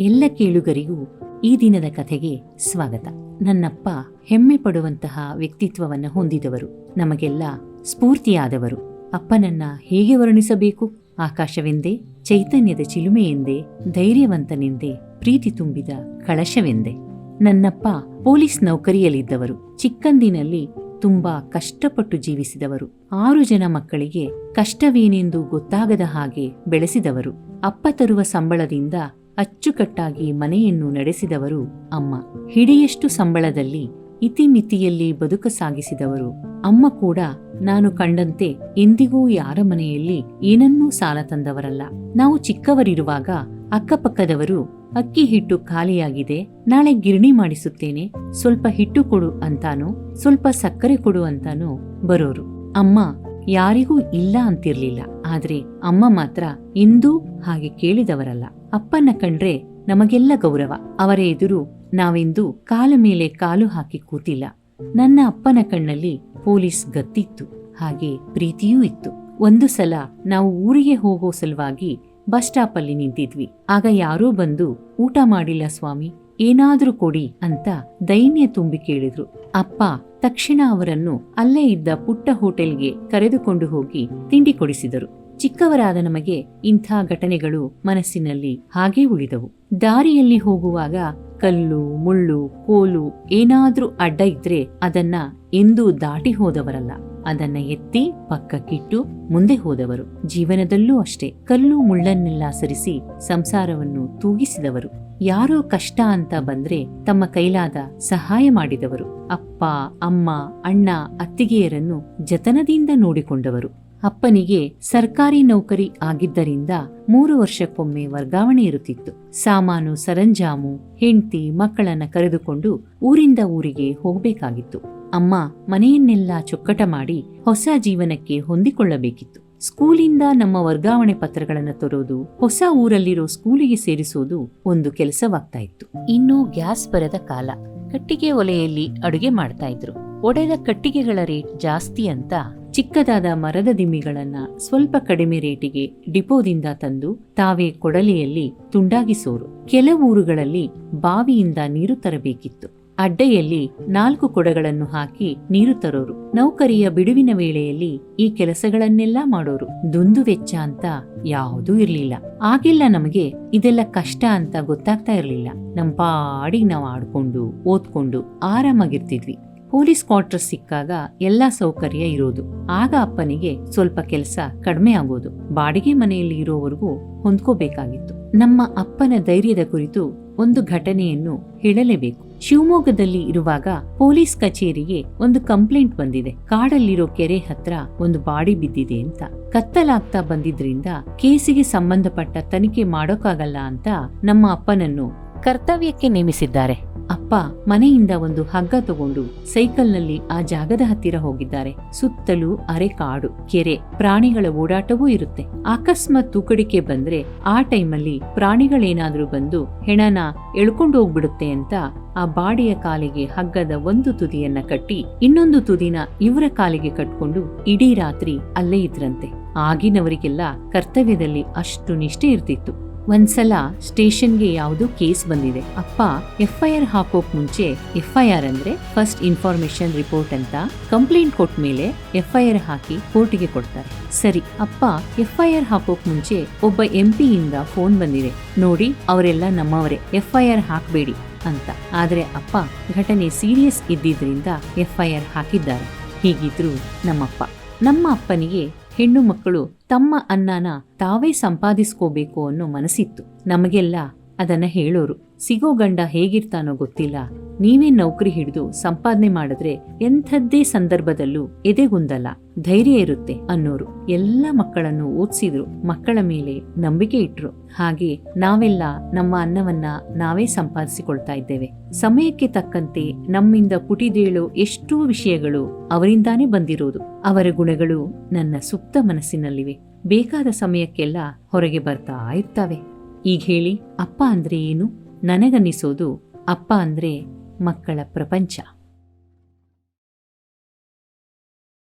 ಎಲ್ಲ ಕೇಳುಗರಿಗೂ ಈ ದಿನದ ಕಥೆಗೆ ಸ್ವಾಗತ. ನನ್ನಪ್ಪ ಹೆಮ್ಮೆ ಪಡುವಂತಹ ವ್ಯಕ್ತಿತ್ವವನ್ನು ಹೊಂದಿದವರು, ನಮಗೆಲ್ಲ ಸ್ಫೂರ್ತಿಯಾದವರು. ಅಪ್ಪನನ್ನ ಹೇಗೆ ವರ್ಣಿಸಬೇಕು? ಆಕಾಶವೆಂದೇ, ಚೈತನ್ಯದ ಚಿಲುಮೆಯೆಂದೇ, ಧೈರ್ಯವಂತನೆಂದೇ, ಪ್ರೀತಿ ತುಂಬಿದ ಕಳಶವೆಂದೇ. ನನ್ನಪ್ಪ ಪೊಲೀಸ್ ನೌಕರಿಯಲ್ಲಿದ್ದವರು, ಚಿಕ್ಕಂದಿನಲ್ಲಿ ತುಂಬಾ ಕಷ್ಟಪಟ್ಟು ಜೀವಿಸಿದವರು. ಆರು ಜನ ಮಕ್ಕಳಿಗೆ ಕಷ್ಟವೇನೆಂದು ಗೊತ್ತಾಗದ ಹಾಗೆ ಬೆಳೆಸಿದವರು. ಅಪ್ಪ ತರುವ ಸಂಬಳದಿಂದ ಅಚ್ಚುಕಟ್ಟಾಗಿ ಮನೆಯನ್ನು ನಡೆಸಿದವರು ಅಮ್ಮ. ಹಿಡಿಯಷ್ಟು ಸಂಬಳದಲ್ಲಿ ಇತಿಮಿತಿಯಲ್ಲಿ ಬದುಕ ಸಾಗಿಸಿದವರು ಅಮ್ಮ ಕೂಡ ನಾನು ಕಂಡಂತೆ ಎಂದಿಗೂ ಯಾರ ಮನೆಯಲ್ಲಿ ಏನನ್ನೂ ಸಾಲ ತಂದವರಲ್ಲ. ನಾವು ಚಿಕ್ಕವರಿರುವಾಗ ಅಕ್ಕಪಕ್ಕದವರು, ಅಕ್ಕಿ ಹಿಟ್ಟು ಖಾಲಿಯಾಗಿದೆ, ನಾಳೆ ಗಿರಣಿ ಮಾಡಿಸುತ್ತೇನೆ, ಸ್ವಲ್ಪ ಹಿಟ್ಟು ಕೊಡು ಅಂತಾನು, ಸ್ವಲ್ಪ ಸಕ್ಕರೆ ಕೊಡು ಅಂತಾನು ಬರೋರು. ಅಮ್ಮ, ಯಾರಿಗೂ ಇಲ್ಲ ಅಂತಿರ್ಲಿಲ್ಲ. ಆದ್ರೆ ಅಮ್ಮ ಮಾತ್ರ ಇಂದೂ ಹಾಗೆ ಕೇಳಿದವರಲ್ಲ. ಅಪ್ಪನ ಕಂಡ್ರೆ ನಮಗೆಲ್ಲ ಗೌರವ. ಅವರ ಎದುರು ನಾವೆಂದು ಕಾಲ ಮೇಲೆ ಕಾಲು ಹಾಕಿ ಕೂತಿಲ್ಲ. ನನ್ನ ಅಪ್ಪನ ಕಣ್ಣಲ್ಲಿ ಪೊಲೀಸ್ ಗತ್ತಿತ್ತು. ಹಾಗೆ ಪ್ರೀತಿಯೂ ಇತ್ತು. ಒಂದು ಸಲ ನಾವು ಊರಿಗೆ ಹೋಗೋ ಸಲುವಾಗಿ ಬಸ್ ಸ್ಟಾಪ್ ಅಲ್ಲಿ ನಿಂತಿದ್ವಿ. ಆಗ ಯಾರೋ ಬಂದು, ಊಟ ಮಾಡಿಲ್ಲ ಸ್ವಾಮಿ, ಏನಾದ್ರೂ ಕೊಡಿ ಅಂತ ದೈನ್ಯ ತುಂಬಿ ಕೇಳಿದ್ರು. ಅಪ್ಪ ತಕ್ಷಣ ಅವರನ್ನು ಅಲ್ಲೇ ಇದ್ದ ಪುಟ್ಟ ಹೋಟೆಲ್ಗೆ ಕರೆದುಕೊಂಡು ಹೋಗಿ ತಿಂಡಿ ಕೊಡಿಸಿದರು. ಚಿಕ್ಕವರಾದ ನಮಗೆ ಇಂಥ ಘಟನೆಗಳು ಮನಸ್ಸಿನಲ್ಲಿ ಹಾಗೇ ಉಳಿದವು. ದಾರಿಯಲ್ಲಿ ಹೋಗುವಾಗ ಕಲ್ಲು, ಮುಳ್ಳು, ಕೋಲು ಏನಾದ್ರೂ ಅಡ್ಡ ಇದ್ರೆ ಅದನ್ನ ಎಂದೂ ದಾಟಿ ಹೋದವರಲ್ಲ. ಅದನ್ನ ಎತ್ತಿ ಪಕ್ಕಕ್ಕಿಟ್ಟು ಮುಂದೆ ಹೋದವರು. ಜೀವನದಲ್ಲೂ ಅಷ್ಟೇ. ಕಲ್ಲು, ಮುಳ್ಳನ್ನೆಲ್ಲ ಸರಿಸಿ ಸಂಸಾರವನ್ನು ತೂಗಿಸಿದವರು. ಯಾರೋ ಕಷ್ಟ ಅಂತ ಬಂದ್ರೆ ತಮ್ಮ ಕೈಲಾದ ಸಹಾಯ ಮಾಡಿದವರು. ಅಪ್ಪ ಅಮ್ಮ, ಅಣ್ಣ, ಅತ್ತಿಗೆಯರನ್ನು ಜತನದಿಂದ ನೋಡಿಕೊಂಡವರು. ಅಪ್ಪನಿಗೆ ಸರ್ಕಾರಿ ನೌಕರಿ ಆಗಿದ್ದರಿಂದ ಮೂರು ವರ್ಷಕ್ಕೊಮ್ಮೆ ವರ್ಗಾವಣೆ ಇರುತ್ತಿತ್ತು. ಸಾಮಾನು ಸರಂಜಾಮು, ಹೆಂಡತಿ, ಮಕ್ಕಳನ್ನ ಕರೆದುಕೊಂಡು ಊರಿಂದ ಊರಿಗೆ ಹೋಗಬೇಕಾಗಿತ್ತು. ಅಮ್ಮ ಮನೆಯನ್ನೆಲ್ಲ ಚೊಕ್ಕಟ ಮಾಡಿ ಹೊಸ ಜೀವನಕ್ಕೆ ಹೊಂದಿಕೊಳ್ಳಬೇಕಿತ್ತು. ಸ್ಕೂಲಿಂದ ನಮ್ಮ ವರ್ಗಾವಣೆ ಪತ್ರಗಳನ್ನು ತರೋದು, ಹೊಸ ಊರಲ್ಲಿರೋ ಸ್ಕೂಲಿಗೆ ಸೇರಿಸೋದು ಒಂದು ಕೆಲಸವಾಗ್ತಾ ಇತ್ತು. ಇನ್ನು ಗ್ಯಾಸ್ ಬರದ ಕಾಲ. ಕಟ್ಟಿಗೆ ಒಲೆಯಲ್ಲಿ ಅಡುಗೆ ಮಾಡ್ತಾ ಇದ್ರು. ಒಡೆದ ಕಟ್ಟಿಗೆಗಳ ರೇಟ್ ಜಾಸ್ತಿ ಅಂತ ಚಿಕ್ಕದಾದ ಮರದ ದಿಮ್ಮಿಗಳನ್ನ ಸ್ವಲ್ಪ ಕಡಿಮೆ ರೇಟಿಗೆ ಡಿಪೋದಿಂದ ತಂದು ತಾವೇ ಕೊಡಲಿಯಲ್ಲಿ ತುಂಡಾಗಿಸೋರು ಕೆಲವು ಊರುಗಳಲ್ಲಿ ಬಾವಿಯಿಂದ ನೀರು ತರಬೇಕಿತ್ತು. ಅಡ್ಡೆಯಲ್ಲಿ ನಾಲ್ಕು ಕೊಡಗಳನ್ನು ಹಾಕಿ ನೀರು ತರೋರು. ನೌಕರಿಯ ಬಿಡುವಿನ ವೇಳೆಯಲ್ಲಿ ಈ ಕೆಲಸಗಳನ್ನೆಲ್ಲ ಮಾಡೋರು. ದುಂದು ವೆಚ್ಚ ಅಂತ ಯಾವುದೂ ಇರ್ಲಿಲ್ಲ. ಆಗಿಲ್ಲ ನಮಗೆ, ಇದೆಲ್ಲ ಕಷ್ಟ ಅಂತ ಗೊತ್ತಾಗ್ತಾ ಇರ್ಲಿಲ್ಲ. ನಮ್ ಪಾಡಿಗೆ ನಾವು ಆಡ್ಕೊಂಡು, ಓದ್ಕೊಂಡು ಆರಾಮಾಗಿರ್ತಿದ್ವಿ. ಪೊಲೀಸ್ ಕ್ವಾರ್ಟರ್ಸ್ ಸಿಕ್ಕಾಗ ಎಲ್ಲಾ ಸೌಕರ್ಯ ಇರೋದು. ಆಗ ಅಪ್ಪನಿಗೆ ಸ್ವಲ್ಪ ಕೆಲಸ ಕಡಿಮೆ ಆಗೋದು. ಬಾಡಿಗೆ ಮನೆಯಲ್ಲಿ ಇರೋವರೆಗೂ ಹೊಂದ್ಕೋಬೇಕಾಗಿತ್ತು. ನಮ್ಮ ಅಪ್ಪನ ಧೈರ್ಯದ ಕುರಿತು ಒಂದು ಘಟನೆಯನ್ನು ಹೇಳಲೇಬೇಕು. ಶಿವಮೊಗ್ಗದಲ್ಲಿ ಇರುವಾಗ ಪೊಲೀಸ್ ಕಚೇರಿಗೆ ಒಂದು ಕಂಪ್ಲೇಂಟ್ ಬಂದಿದೆ. ಕಾಡಲ್ಲಿರೋ ಕೆರೆ ಹತ್ರ ಒಂದು ಬಾಡಿ ಬಿದ್ದಿದೆ ಅಂತ. ಕತ್ತಲಾಗ್ತಾ ಬಂದಿದ್ರಿಂದ ಕೇಸಿಗೆ ಸಂಬಂಧಪಟ್ಟ ತನಿಖೆ ಮಾಡೋಕ್ಕಾಗಲ್ಲ ಅಂತ ನಮ್ಮ ಅಪ್ಪನನ್ನು ಕರ್ತವ್ಯಕ್ಕೆ ನೇಮಿಸಿದ್ದಾರೆ. ಅಪ್ಪ ಮನೆಯಿಂದ ಒಂದು ಹಗ್ಗ ತಗೊಂಡು ಸೈಕಲ್ನಲ್ಲಿ ಆ ಜಾಗದ ಹತ್ತಿರ ಹೋಗಿದ್ದಾರೆ. ಸುತ್ತಲೂ ಅರೆಕಾಡು, ಕೆರೆ, ಪ್ರಾಣಿಗಳ ಓಡಾಟವೂ ಇರುತ್ತೆ. ಅಕಸ್ಮಾತ್ ತೂಕಡಿಕೆ ಬಂದ್ರೆ ಆ ಟೈಮಲ್ಲಿ ಪ್ರಾಣಿಗಳೇನಾದ್ರೂ ಬಂದು ಹೆಣನ ಎಳ್ಕೊಂಡು ಹೋಗ್ಬಿಡುತ್ತೆ ಅಂತ ಆ ಬಾಡಿಯ ಕಾಲಿಗೆ ಹಗ್ಗದ ಒಂದು ತುದಿಯನ್ನ ಕಟ್ಟಿ ಇನ್ನೊಂದು ತುದಿನ ಇವರ ಕಾಲಿಗೆ ಕಟ್ಕೊಂಡು ಇಡೀ ರಾತ್ರಿ ಅಲ್ಲೇ ಇದ್ರಂತೆ. ಆಗಿನವರಿಗೆಲ್ಲ ಕರ್ತವ್ಯದಲ್ಲಿ ಅಷ್ಟು ನಿಷ್ಠೆ ಇರ್ತಿತ್ತು. ಒಂದ್ಸಲ ಸ್ಟೇಷನ್ಗೆ ಯಾವುದೋ ಕೇಸ್ ಬಂದಿದೆ. ಅಪ್ಪ ಎಫ್ಐಆರ್ ಹಾಕೋಕ್ ಮುಂಚೆ ಎಫ್ಐಆರ್ ಅಂದ್ರೆ ಫಸ್ಟ್ ಇನ್ಫಾರ್ಮೇಶನ್ ರಿಪೋರ್ಟ್ ಅಂತ ಕಂಪ್ಲೇಂಟ್ ಕೊಟ್ಟ ಮೇಲೆ ಎಫ್ಐಆರ್ ಹಾಕಿ ಕೋರ್ಟಿಗೆ ಕೊಡ್ತಾರೆ. ಸರಿ, ಅಪ್ಪ ಎಫ್ಐಆರ್ ಹಾಕೋಕ್ ಮುಂಚೆ ಒಬ್ಬ ಎಂಪಿ ಇಂದ ಫೋನ್ ಬಂದಿದೆ. ನೋಡಿ, ಅವರೆಲ್ಲ ನಮ್ಮವರೇ. ಎಫ್ಐಆರ್ ಹಾಕಬೇಡಿ ಅಂತ. ಆದ್ರೆ ಅಪ್ಪ ಘಟನೆ ಸೀರಿಯಸ್ ಇದ್ದಿದ್ರಿಂದ ಎಫ್ಐಆರ್ ಹಾಕಿದ್ದಾರೆ. ಹೀಗಿದ್ರು ನಮ್ಮಪ್ಪ, ನಮ್ಮ ಅಪ್ಪನಿಗೆ ಹೆಣ್ಣು ಮಕ್ಕಳು ತಮ್ಮ ಅನ್ನನ ತಾವೇ ಸಂಪಾದಿಸ್ಕೋಬೇಕು ಅನ್ನೋ ಮನಸ್ಸಿತ್ತು. ನಮಗೆಲ್ಲ ಅದನ್ನ ಹೇಳೋರು. ಸಿಗೋ ಗಂಡ ಹೇಗಿರ್ತಾನೋ ಗೊತ್ತಿಲ್ಲ. ನೀವೇ ನೌಕರಿ ಹಿಡಿದು ಸಂಪಾದನೆ ಮಾಡಿದ್ರೆ ಎಂಥದ್ದೇ ಸಂದರ್ಭದಲ್ಲೂ ಎದೆಗುಂದಲ್ಲ. ಧೈರ್ಯ ಇರುತ್ತೆ ಅನ್ನೋರು. ಎಲ್ಲ ಮಕ್ಕಳನ್ನು ಓದಿಸಿದ್ರು ಮಕ್ಕಳ ಮೇಲೆ ನಂಬಿಕೆ ಇಟ್ರು. ಹಾಗೆ ನಾವೆಲ್ಲ ನಮ್ಮ ಅನ್ನವನ್ನ ನಾವೇ ಸಂಪಾದಿಸಿಕೊಳ್ತಾ ಇದ್ದೇವೆ. ಸಮಯಕ್ಕೆ ತಕ್ಕಂತೆ ನಮ್ಮಿಂದ ಪುಟಿದೇಳೋ ಎಷ್ಟೋ ವಿಷಯಗಳು ಅವರಿಂದಾನೇ ಬಂದಿರೋದು. ಅವರ ಗುಣಗಳು ನನ್ನ ಸುಪ್ತ ಮನಸ್ಸಿನಲ್ಲಿವೆ. ಬೇಕಾದ ಸಮಯಕ್ಕೆಲ್ಲ ಹೊರಗೆ ಬರ್ತಾ ಇರ್ತಾವೆ. ಈಗ ಹೇಳಿ, ಅಪ್ಪ ಅಂದ್ರೆ ಏನು? ನನಗನ್ನಿಸೋದು ಅಪ್ಪ ಅಂದರೆ ಮಕ್ಕಳ ಪ್ರಪಂಚ.